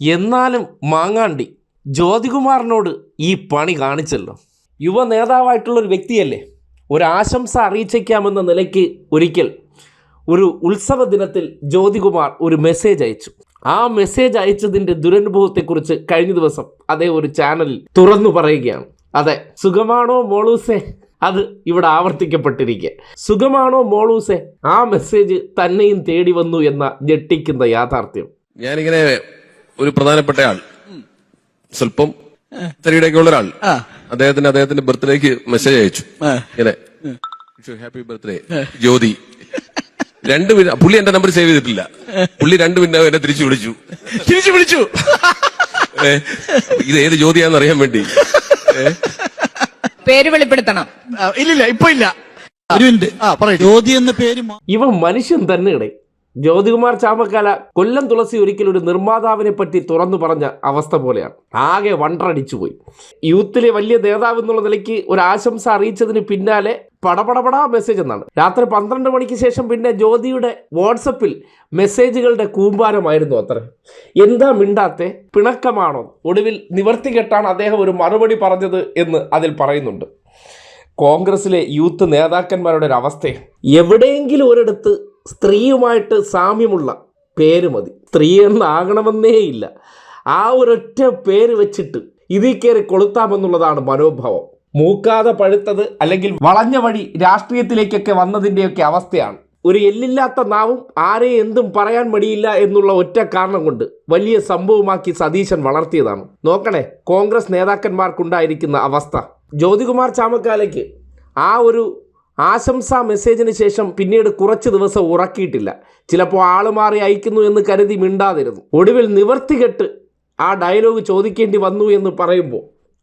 എന്നാലും മാങ്ങാണ്ടി ജ്യോതികുമാറിനോട് ഈ പണി കാണിച്ചല്ലോ. യുവ നേതാവായിട്ടുള്ളൊരു വ്യക്തിയല്ലേ? ഒരു ആശംസ അറിയിച്ചേക്കാമെന്ന നിലയ്ക്ക് ഒരിക്കൽ ഒരു ഉത്സവ ദിനത്തിൽ ജ്യോതികുമാർ ഒരു മെസ്സേജ് അയച്ചു. ആ മെസ്സേജ് അയച്ചതിന്റെ ദുരനുഭവത്തെക്കുറിച്ച് കഴിഞ്ഞ ദിവസം അതേ ഒരു ചാനലിൽ തുറന്നു പറയുകയാണ്. അതെ സുഖമാണോ മോളൂസെ? അത് ഇവിടെ ആവർത്തിക്കപ്പെട്ടിരിക്കുക സുഖമാണോ മോളൂസെ? ആ മെസ്സേജ് തന്നെയും തേടി വന്നു എന്ന ഞെട്ടിക്കുന്ന യാഥാർത്ഥ്യം. ഞാനിങ്ങനെ ഒരു പ്രധാനപ്പെട്ട ആൾ. സ്വല്പം തരിയുടെയൊക്കെ ഉള്ള ഒരാൾ. അദ്ദേഹത്തിന് അദ്ദേഹത്തിന്റെ ബർത്ത്ഡേക്ക് മെസ്സേജ് അയച്ചു. ഇങ്ങനെ. Happy birthday Jyothi. രണ്ട് മിനിറ്റ് പുള്ളി എന്റെ നമ്പർ സേവ് ചെയ്തിട്ടില്ല. പുള്ളി രണ്ട് മിനിറ്റ് എന്നെ തിരിച്ചു വിളിച്ചു. തിരിച്ചു വിളിച്ചു. ഇത് ഏത് ജ്യോതിയാന്ന് അറിയാൻ വേണ്ടി. പേര് വെളിപ്പെടുത്തണം. ഇല്ല ഇല്ലില്ല ഇപ്പൊ ഇല്ല. ഒരു മിനിറ്റ് ആ പറയൂ. ജ്യോതി എന്ന പേര് ഇവ മനുഷ്യൻ തന്നെയുടെ. ജ്യോതികുമാർ ചാമക്കാല കൊല്ലം തുളസി ഒരിക്കൽ ഒരു നിർമ്മാതാവിനെ പറ്റി തുറന്നു പറഞ്ഞ അവസ്ഥ പോലെയാണ്. ആകെ വണ്ടടിച്ചു പോയി. യൂത്തിലെ വലിയ നേതാവ് എന്നുള്ള നിലയ്ക്ക് ഒരു ആശംസ അറിയിച്ചതിന് പിന്നാലെ പടപടപടാ മെസ്സേജ് എന്നാണ്. രാത്രി പന്ത്രണ്ട് മണിക്ക് ശേഷം പിന്നെ ജ്യോതിയുടെ വാട്സപ്പിൽ മെസ്സേജുകളുടെ കൂമ്പാരമായിരുന്നു അത്ര. എന്താ മിണ്ടാത്തെ? പിണക്കമാണോ? ഒടുവിൽ നിവർത്തി കെട്ടാണ് അദ്ദേഹം ഒരു മറുപടി പറഞ്ഞത് എന്ന് അതിൽ പറയുന്നുണ്ട്. കോൺഗ്രസിലെ യൂത്ത് നേതാക്കന്മാരുടെ ഒരു അവസ്ഥ എവിടെയെങ്കിലും ഒരിടത്ത് സ്ത്രീയുമായിട്ട് സാമ്യമുള്ള പേര് മതി. സ്ത്രീ എന്നാകണമെന്നേ ഇല്ല ആ ഒരൊറ്റ പേര് വെച്ചിട്ട് ഇതിൽ കയറി കൊളുത്താമെന്നുള്ളതാണ് മനോഭാവം. മൂക്കാതെ പഴുത്തത് അല്ലെങ്കിൽ വളഞ്ഞ വഴി രാഷ്ട്രീയത്തിലേക്കൊക്കെ വന്നതിന്റെയൊക്കെ അവസ്ഥയാണ്. ഒരു എല്ലില്ലാത്ത നാവും ആരെ എന്തും പറയാൻ മടിയില്ല എന്നുള്ള ഒറ്റ കാരണം കൊണ്ട് വലിയ സംഭവമാക്കി സതീശൻ വളർത്തിയതാണ്. നോക്കണേ കോൺഗ്രസ് നേതാക്കന്മാർക്കുണ്ടായിരിക്കുന്ന അവസ്ഥ. ജ്യോതികുമാർ ചാമക്കാലയ്ക്ക് ആ ഒരു ആശംസാ മെസ്സേജിന് ശേഷം പിന്നീട് കുറച്ച് ദിവസം ഉറക്കിയിട്ടില്ല. ചിലപ്പോൾ ആൾ മാറി അയക്കുന്നു എന്ന് കരുതി മിണ്ടാതിരുന്നു. ഒടുവിൽ നിവർത്തികെട്ട് ആ ഡയലോഗ് ചോദിക്കേണ്ടി വന്നു എന്ന് പറയുമ്പോൾ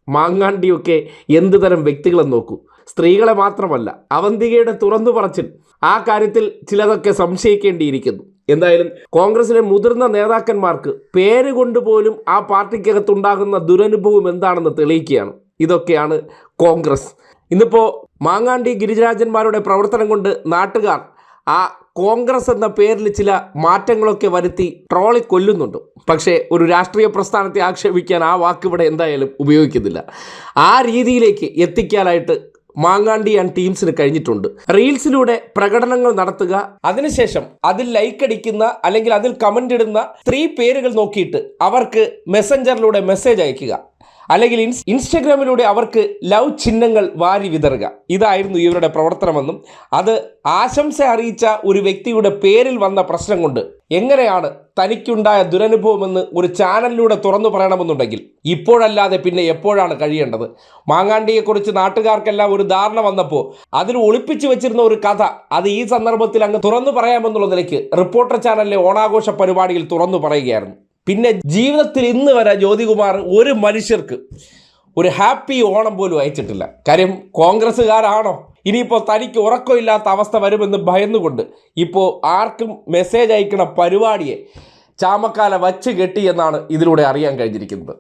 മാങ്ങാണ്ടിയൊക്കെ എന്ത് തരം വ്യക്തികളെ നോക്കൂ. സ്ത്രീകളെ മാത്രമല്ല അവന്തികയുടെ തുറന്നു പറച്ചിൽ ആ കാര്യത്തിൽ ചിലതൊക്കെ സംശയിക്കേണ്ടിയിരിക്കുന്നു. എന്തായാലും കോൺഗ്രസിലെ മുതിർന്ന നേതാക്കന്മാർക്ക് പേര് കൊണ്ട് പോലും ആ പാർട്ടിക്കകത്തുണ്ടാകുന്ന ദുരനുഭവം എന്താണെന്ന് തെളിയിക്കുകയാണ്. ഇതൊക്കെയാണ് കോൺഗ്രസ്. ഇന്നിപ്പോൾ മാങ്ങാണ്ടി ഗിരിജരാജന്മാരുടെ പ്രവർത്തനം കൊണ്ട് നാട്ടുകാർ ആ കോൺഗ്രസ് എന്ന പേരിൽ ചില മാറ്റങ്ങളൊക്കെ വരുത്തി ട്രോളി കൊല്ലുന്നുണ്ട്. പക്ഷേ ഒരു രാഷ്ട്രീയ പ്രസ്ഥാനത്തെ ആക്ഷേപിക്കാൻ ആ വാക്ക് ഇവിടെ എന്തായാലും ഉപയോഗിക്കുന്നില്ല. ആ രീതിയിലേക്ക് എത്തിക്കാനായിട്ട് മാങ്ങാണ്ടി ആൻഡ് ടീംസിന് കഴിഞ്ഞിട്ടുണ്ട്. റീൽസിലൂടെ പ്രകടനങ്ങൾ നടത്തുക അതിനുശേഷം അതിൽ ലൈക്ക് അടിക്കുന്ന അല്ലെങ്കിൽ അതിൽ കമന്റ് ഇടുന്ന സ്ത്രീ പേരുകൾ നോക്കിയിട്ട് അവർക്ക് മെസ്സഞ്ചറിലൂടെ മെസ്സേജ് അയക്കുക. അല്ലെങ്കിൽ ഇൻസ് ഇൻസ്റ്റഗ്രാമിലൂടെ അവർക്ക് ലവ് ചിഹ്നങ്ങൾ വാരി വിതറുക. ഇതായിരുന്നു ഇവരുടെ പ്രവർത്തനമെന്നും അത് ആശംസ അറിയിച്ച ഒരു വ്യക്തിയുടെ പേരിൽ വന്ന പ്രശ്നം കൊണ്ട് എങ്ങനെയാണ് തനിക്കുണ്ടായ ദുരനുഭവമെന്ന് ഒരു ചാനലിലൂടെ തുറന്നു പറയണമെന്നുണ്ടെങ്കിൽ ഇപ്പോഴല്ലാതെ പിന്നെ എപ്പോഴാണ് കഴിയേണ്ടത്? മാങ്ങാണ്ടിയെക്കുറിച്ച് നാട്ടുകാർക്കെല്ലാം ഒരു ധാരണ വന്നപ്പോൾ അതിൽ ഒളിപ്പിച്ചു വെച്ചിരുന്ന ഒരു കഥ അത് ഈ സന്ദർഭത്തിൽ അങ്ങ് തുറന്നു പറയാമെന്നുള്ള നിലയ്ക്ക് റിപ്പോർട്ടർ ചാനലിലെ ഓണാഘോഷ പരിപാടിയിൽ തുറന്നു പറയുകയായിരുന്നു. പിന്നെ ജീവിതത്തിൽ ഇന്ന് വരെ ജ്യോതികുമാർ ഒരു മനുഷ്യർക്ക് ഒരു ഹാപ്പി ഓണം പോലും അയച്ചിട്ടില്ല. കാര്യം കോൺഗ്രസ്സുകാരാണോ? ഇനിയിപ്പോൾ തനിക്ക് ഉറക്കമില്ലാത്ത അവസ്ഥ വരുമെന്ന് ഭയന്നുകൊണ്ട് ഇപ്പോൾ ആർക്കും മെസ്സേജ് അയക്കണ പരിപാടിയെ ചാമക്കാല വച്ച് കെട്ടി എന്നാണ് ഇതിലൂടെ അറിയാൻ കഴിഞ്ഞിരിക്കുന്നത്.